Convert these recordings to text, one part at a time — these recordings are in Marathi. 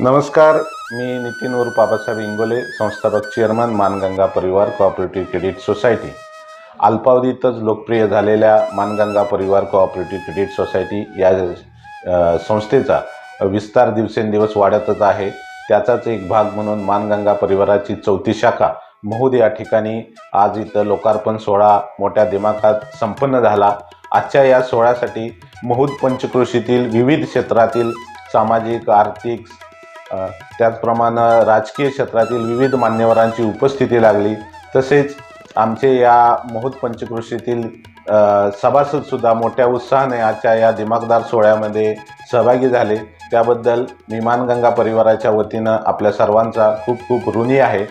नमस्कार मी नितीन उर्फ बाबासाहेब इंगोले संस्थापक चेअरमन मानगंगा परिवार कोऑपरेटिव्ह क्रेडिट सोसायटी अल्पावधीतच लोकप्रिय झालेल्या मानगंगा परिवार कोऑपरेटिव्ह क्रेडिट सोसायटी या संस्थेचा विस्तार दिवसेंदिवस वाढतच आहे. त्याचाच एक भाग म्हणून मानगंगा परिवाराची चौथी शाखा महूद या ठिकाणी आज इथं लोकार्पण सोहळा मोठ्या दिमाखात संपन्न झाला. आजच्या या सोहळ्यासाठी महूद पंचक्रोशीतील विविध क्षेत्रातील सामाजिक आर्थिक त्याचप्रमाणे राजकीय क्षेत्रातील विविध मान्यवरांची उपस्थिती लागली. तसेच आमचे या महूद पंचक्रोशीतील सभासदसुद्धा मोठ्या उत्साहाने आजच्या या दिमागदार सोहळ्यामध्ये सहभागी झाले. त्याबद्दल विमानगंगा परिवाराच्या वतीनं आपल्या सर्वांचा खूप खूप ऋणी आहे.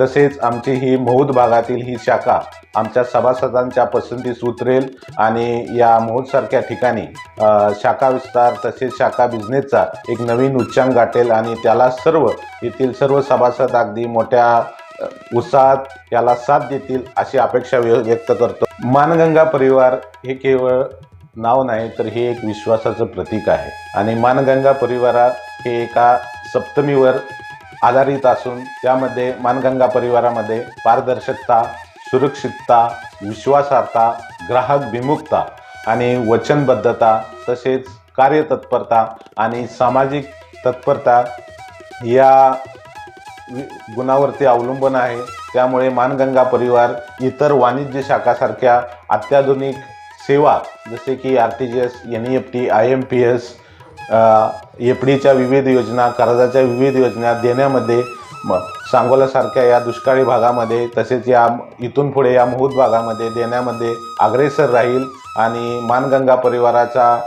तसेच आमची ही महूद भागातील ही शाखा आमच्या सभासदांच्या पसंतीस उतरेल आणि या महूदसारख्या ठिकाणी शाखा विस्तार तसेच शाखा बिझनेसचा एक नवीन उच्चांक गाठेल आणि त्याला सर्व येथील सर्व सभासद अगदी मोठ्या उत्साहात याला साथ देतील अशी अपेक्षा व्य व्यक्त करतो. मानगंगा परिवार हे केवळ नाव नाही तर हे एक विश्वासाचं प्रतीक आहे. आणि मानगंगा परिवारात हे एका सप्तमीवर आधारित असून त्यामध्ये मानगंगा परिवारामध्ये पारदर्शकता सुरक्षितता विश्वासार्हता ग्राहक विमुक्ता आणि वचनबद्धता तसेच कार्यतत्परता आणि सामाजिक तत्परता या गुणावरती अवलंबून आहे. त्यामुळे मानगंगा परिवार इतर वाणिज्य शाखासारख्या अत्याधुनिक सेवा जसे की R T G S N E F T I M P S F डीच्या विविध योजना कर्जाच्या विविध योजना देण्यामध्ये म सांगोलासारख्या या दुष्काळी भागामध्ये तसेच या इथून पुढे या महूद भागामध्ये देण्यामध्ये अग्रेसर राहील आणि मानगंगा परिवाराचा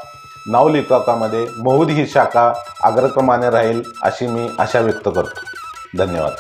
नावलिकाकामध्ये महूद ही शाखा अग्रक्रमाने राहील अशी मी आशा व्यक्त करतो. धन्यवाद.